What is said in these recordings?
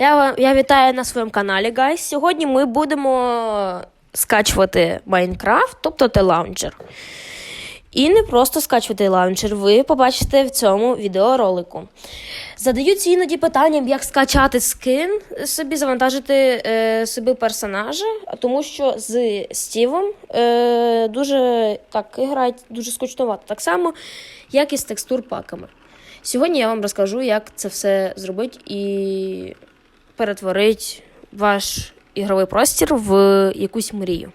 Я, я вітаю на своєму каналі, гайс. Сьогодні ми будемо скачувати Майнкрафт, тобто телаунчер. І не просто скачувати лаунчер, ви побачите в цьому відеоролику. Задаються іноді питанням, як скачати скин, собі завантажити е, собі персонажа, тому що з Стівом е, дуже так грають дуже скучнувато. Так само, як і з текстур паками. Сьогодні я вам розкажу, як це все зробити і перетворити ваш ігровий простір в якусь мрію.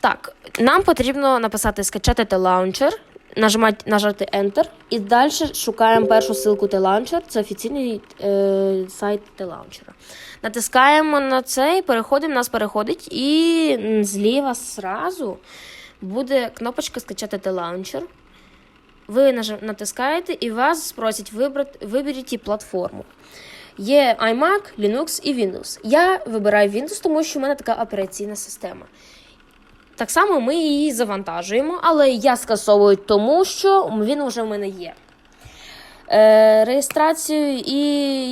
Так, нам потрібно написати скачати телаунчер, нажимати, нажати Enter, і далі шукаємо першу ссылку телаунчер. Це офіційний е, сайт телаунчера. Натискаємо на цей, переходимо, нас переходить, і зліва зразу буде кнопочка скачати телаунчер. Ви натискаєте і вас спросять вибрати, виберіть платформу. Є iMac, Linux і Windows. Я вибираю Windows, тому що в мене така операційна система. Так само ми її завантажуємо, але я скасовую тому, що він вже в мене є. Е, реєстрацію і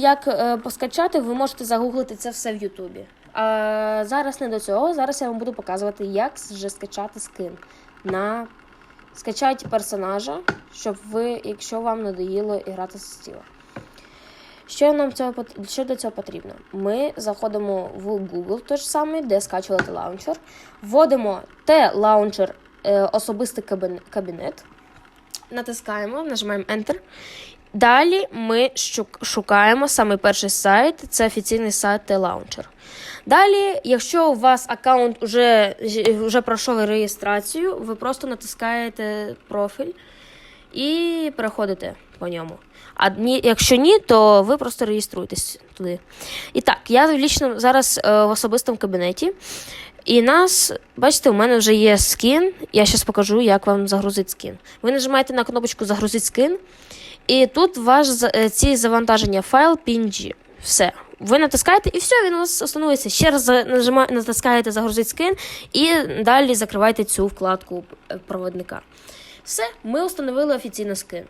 як е, поскачати, ви можете загуглити це все в Ютубі. А зараз не до цього. Зараз я вам буду показувати, як вже скачати скин на скачати персонажа, щоб ви, якщо вам надоїло грати з стіла. Що нам цього що для цього потрібно? Ми заходимо в Google, той ж самий, де скачувати лаунчер, вводимо те лаунчер е, особистий кабінет, натискаємо, нажимаємо Enter. Далі ми шукаємо саме перший сайт, це офіційний сайт T-Launcher. Далі, якщо у вас аккаунт вже, вже пройшов реєстрацію, ви просто натискаєте профіль і переходите по ньому. А ні, якщо ні, то ви просто реєструєтесь туди. І так, я лічно зараз е, в особистому кабінеті. І нас, бачите, у мене вже є скін. Я зараз покажу, як вам загрузити скін. Ви нажимаєте на кнопочку Загрузити скін, і тут ваш е, ці завантаження файл PNG. Все. Ви натискаєте і все, він у вас остановиться. Ще раз натискаєте загрузити скин і далі закриваєте цю вкладку е, проводника. Все, ми встановили офіційно скин.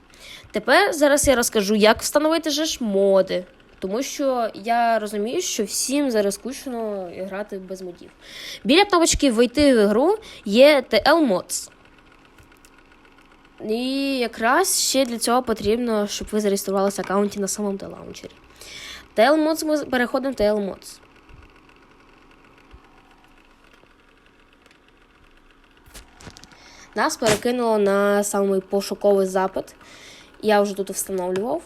Тепер зараз я розкажу, як встановити же ж моди. Тому що я розумію, що всім зараз скучно грати без модів. Біля кнопочки Войти в ігру є TL Mods. І якраз ще для цього потрібно, щоб ви зареєструвалися в аккаунті на самому телаунчері. TL Mods ми переходимо в TL Mods. Нас перекинуло на самий пошуковий запит. Я вже тут встановлював.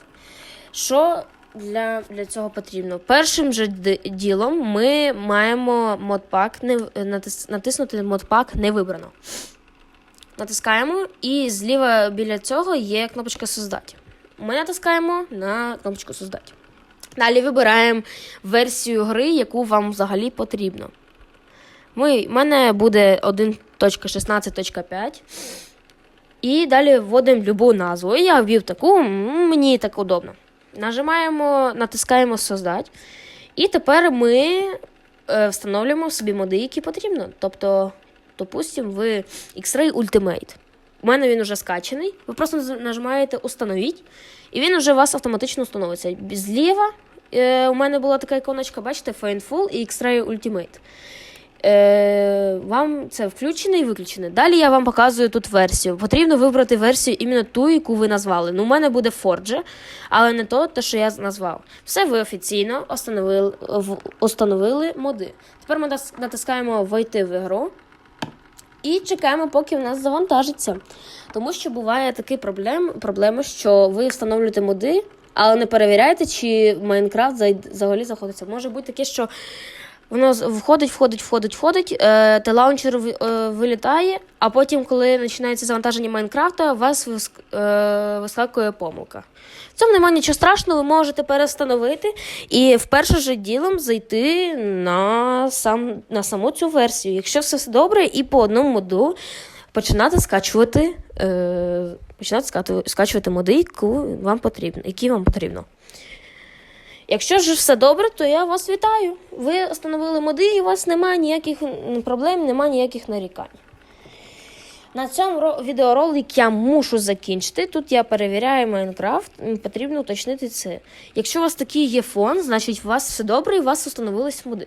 Що для, для цього потрібно? Першим же ділом ми маємо модпак не, натис, натиснути модпак не вибрано. Натискаємо, і зліва біля цього є кнопочка Создати. Ми натискаємо на кнопочку Создати. Далі вибираємо версію гри, яку вам взагалі потрібно. В мене буде 1.16.5. І далі вводимо любу назву. І я ввів таку, мені так удобно. Нажимаємо, натискаємо Создать. І тепер ми е, встановлюємо собі моди, які потрібно. Тобто, допустимо, ви X-Ray Ultimate. У мене він вже скачаний. Ви просто нажимаєте Установіть, і він вже у вас автоматично встановиться. Зліва е, у мене була така іконочка, бачите, Faintful і X-Ray Ultimate. Е, вам це включене і виключене. Далі я вам показую тут версію. Потрібно вибрати версію іменно ту, яку ви назвали. Ну, у мене буде Forge, але не то, те, що я назвав. Все ви офіційно установили, установили моди. Тепер ми натискаємо Войти в ігру і чекаємо, поки в нас завантажиться. Тому що буває такий проблем, проблема, що ви встановлюєте моди, але не перевіряєте, чи Майнкрафт взагалі заходиться. Може бути таке, що Воно входить, входить, входить, входить, е, та лаунчер ви- е, вилітає, а потім, коли починається завантаження Майнкрафта, у вас виск- е, вискакує помилка. В цьому немає нічого страшного, ви можете перестановити і в перше же ділом зайти на, сам, на саму цю версію. Якщо все добре, і по одному моду починати скачувати, е, починати скачувати, моди, яку вам потрібно, які вам потрібно. Якщо ж все добре, то я вас вітаю. Ви встановили моди, і у вас немає ніяких проблем, немає ніяких нарікань. На цьому ро- відеоролик я мушу закінчити. Тут я перевіряю Майнкрафт. Потрібно уточнити це. Якщо у вас такий є фон, значить у вас все добре і у вас встановились моди.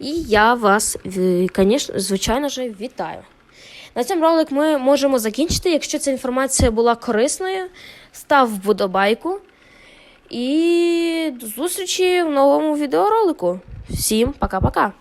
І я вас, звичайно ж, вітаю. На цьому ролик ми можемо закінчити. Якщо ця інформація була корисною, став вподобайку. І до зустрічі в новому відеоролику. Всім пока-пока.